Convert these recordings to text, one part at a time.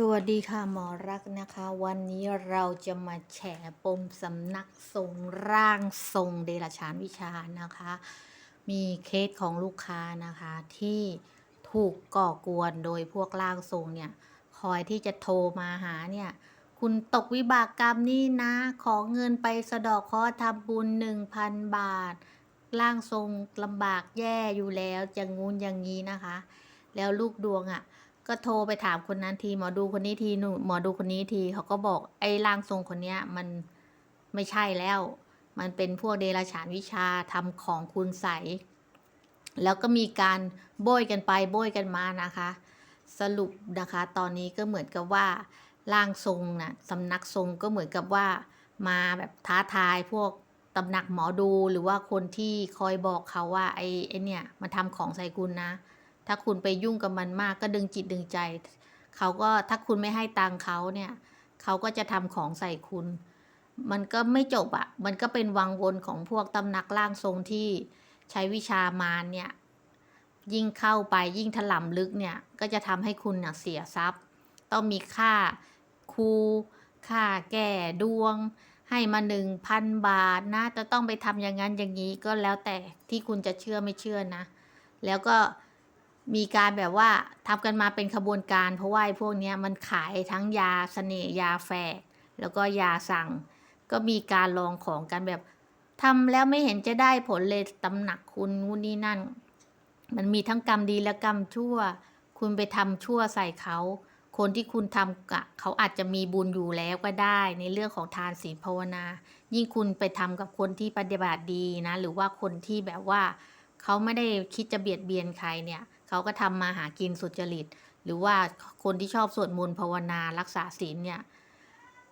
สวัสดีค่ะหมอรักนะคะ วันนี้เราจะมาแฉปมสำนักทรงร่างทรงเดรัจฉานวิชานะคะ มีเคสของลูกค้านะคะ ที่ถูกก่อกวนโดยพวกร่างทรงเนี่ย คอยที่จะโทรมาหาเนี่ย คุณตกวิบากกรรมนี่นะ ขอเงินไปสะดอกเคราะห์ทำบุญหนึ่งพันบาท ร่างทรงลำบากแย่อยู่แล้วจะงูนอย่างนี้นะคะ แล้วลูกดวงอะ่ะ ก็โทรไปถามคนนั้นทีหมอดูคนนี้ทีหนูหมอดูคนนี้ทีเขาก็บอกไอ้ร่างทรงคนเนี้ยมันไม่ใช่แล้ว มันเป็นพวกเดรัจฉานวิชาทำของคุณใสแล้วก็มีการโบยกันไปโบยกันมานะคะ สรุปนะคะ ตอนนี้ก็เหมือนกับว่าร่างทรงนะ่ะสำนักทรงก็เหมือนกับว่ามาแบบท้าทายพวกตำหนักหมอดูหรือว่าคนที่คอยบอกเขาว่าไอ้ไอ้เนี่ยมันทำของใส่คุณนะ ถ้าคุณไปยุ่งกับมันมากก็ดึงจิตดึงใจ เขาก็ถ้าคุณไม่ให้ตังเขาเนี่ย เขาก็จะทำของใส่คุณ มันก็ไม่จบอะ่ะ มันก็เป็นวังวนของพวกตำหนักร่างทรงที่ใช้วิชามารเนี่ยยิ่งเข้าไปยิ่งถล่มลึกเนี่ยก็จะทำให้คุณเนี่ยเสียทรัพย์ ต้องมีค่าครูค่าแก่ดวง ให้มาหนึ่งพันบาทนะจะต้องไปทำอย่างนั้นอย่างนี้ก็แล้วแต่ที่คุณจะเชื่อไม่เชื่อนะ แล้วก็ มีการแบบว่าทำกันมาเป็นขบวนการ เพราะว่าไอ้พวกนี้มันขายทั้งยาเสน่ห์ยาแฝกแล้วก็ยาสั่ง ก็มีการลองของกันแบบทำแล้วไม่เห็นจะได้ผลเลยตำหนักคุณนู่นนี่นั่น มันมีทั้งกรรมดีและกรรมชั่ว คุณไปทำชั่วใส่เขา คนที่คุณทำกะเขาอาจจะมีบุญอยู่แล้วก็ได้ ในเรื่องของทานศีลภาวนา ยิ่งคุณไปทำกับคนที่ปฏิบัติดีนะ หรือว่าคนที่แบบว่า เขาไม่ได้คิดจะเบียดเบียนใครเนี่ยเขาก็ทำมาหากินสุจริต หรือว่าคนที่ชอบสวดมนต์ภาวนารักษาศีลเนี่ย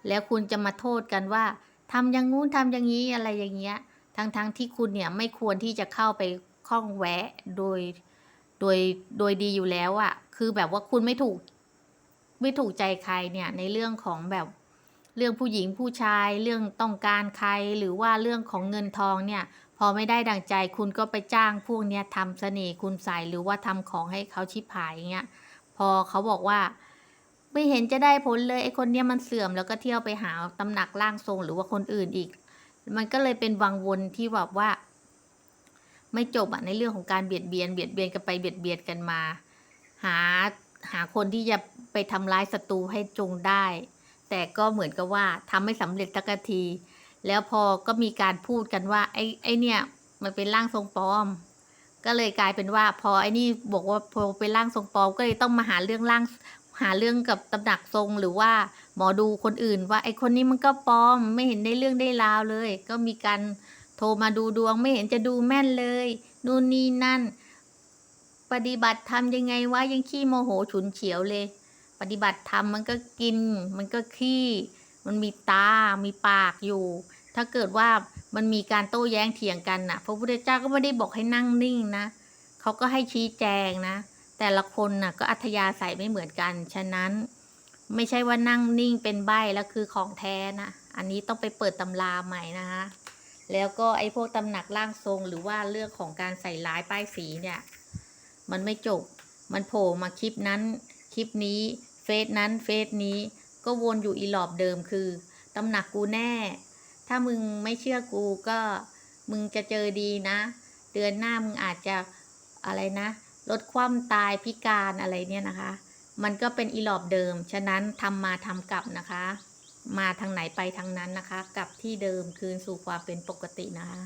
แล้วคุณจะมาโทษกันว่าทำอย่างงู้นทำอย่างนี้อะไรอย่างเงี้ยทั้งๆทที่คุณเนี่ยไม่ควรที่จะเข้าไปข้องแวะโดยโดยโดยดีอยู่แล้วอะ่ะ คือแบบว่าคุณไม่ถูกไม่ถูกใจใครเนี่ยในเรื่องของแบบเรื่องผู้หญิงผู้ชายเรื่องต้องการใครหรือว่าเรื่องของเงินทองเนี่ยพอไม่ได้ดังใจคุณก็ไปจ้างพวกเนี้ยทำเสน่ห์คุณใส่หรือว่าทำของให้เขาชิบหายอย่างเงี้ย พอเขาบอกว่า ไม่เห็นจะได้ผลเลยไอ้คนเนี้ยมันเสื่อมแล้วก็เที่ยวไปหาตำหนักร่างทรงหรือว่าคนอื่นอีก มันก็เลยเป็นวังวนที่แบบว่า ไม่จบอะในเรื่องของการเบียดเบียนเบียดเบียนกันไปเบียดเบียนกันมา หาหาคนที่จะไปทำร้ายศัตรูให้จงได้ แต่ก็เหมือนกับว่าทำไม่สำเร็จสักที แล้วพอก็มีการพูดกันว่า ไอ้ไอ้เนี่ย มันเป็นร่างทรงปลอม ก็เลยกลายเป็นว่า พอไอ้นี่บอกว่าพอเป็นร่างทรงปลอมก็เลยต้องมาหาเรื่องร่างหาเรื่องกับตำหนักทรงหรือว่าหมอดูคนอื่น ว่าไอ้คนนี้มันก็ปลอม ไม่เห็นได้เรื่องได้ราวเลย ก็มีการโทรมาดูดวงไม่เห็นจะดูแม่นเลย นู่นนี่นั่น ปฏิบัติธรรมยังไงวะยังขี้โมโหฉุนเฉียวเลย ปฏิบัติธรรมมันก็กิน มันก็ขี้ มันมีตา มีปากอยู่ ถ้าเกิดว่ามันมีการโต้แย้งเถียงกันน่ะ พระพุทธเจ้าก็ไม่ได้บอกให้นั่งนิ่งนะเขาก็ให้ชี้แจงนะ แต่ละคนน่ะก็อัธยาศัยไม่เหมือนกัน ฉะนั้นไม่ใช่ว่านั่งนิ่งเป็นใบแล้วคือของแท้นะ อันนี้ต้องไปเปิดตำราใหม่นะคะ แล้วก็ไอ้พวกตำหนักร่างทรงหรือว่าเรื่องของการใส่ร้ายป้ายสีเนี่ย มันไม่จบ มันโผล่มาคลิปนั้น คลิปนี้ เฟซนั้น เฟซนี้ ก็วนอยู่อีหลอบเดิมคือตำหนักกูแน่ ถ้ามึงไม่เชื่อกูก็มึงจะเจอดีนะ เดือนหน้ามึงอาจจะอะไรนะลดความตายพิการอะไรเนี่ยนะคะ มันก็เป็นอีหลอบเดิม ฉะนั้นทำมาทำกลับนะคะ มาทางไหนไปทางนั้นนะคะ กลับที่เดิมคืนสู่ความเป็นปกตินะคะ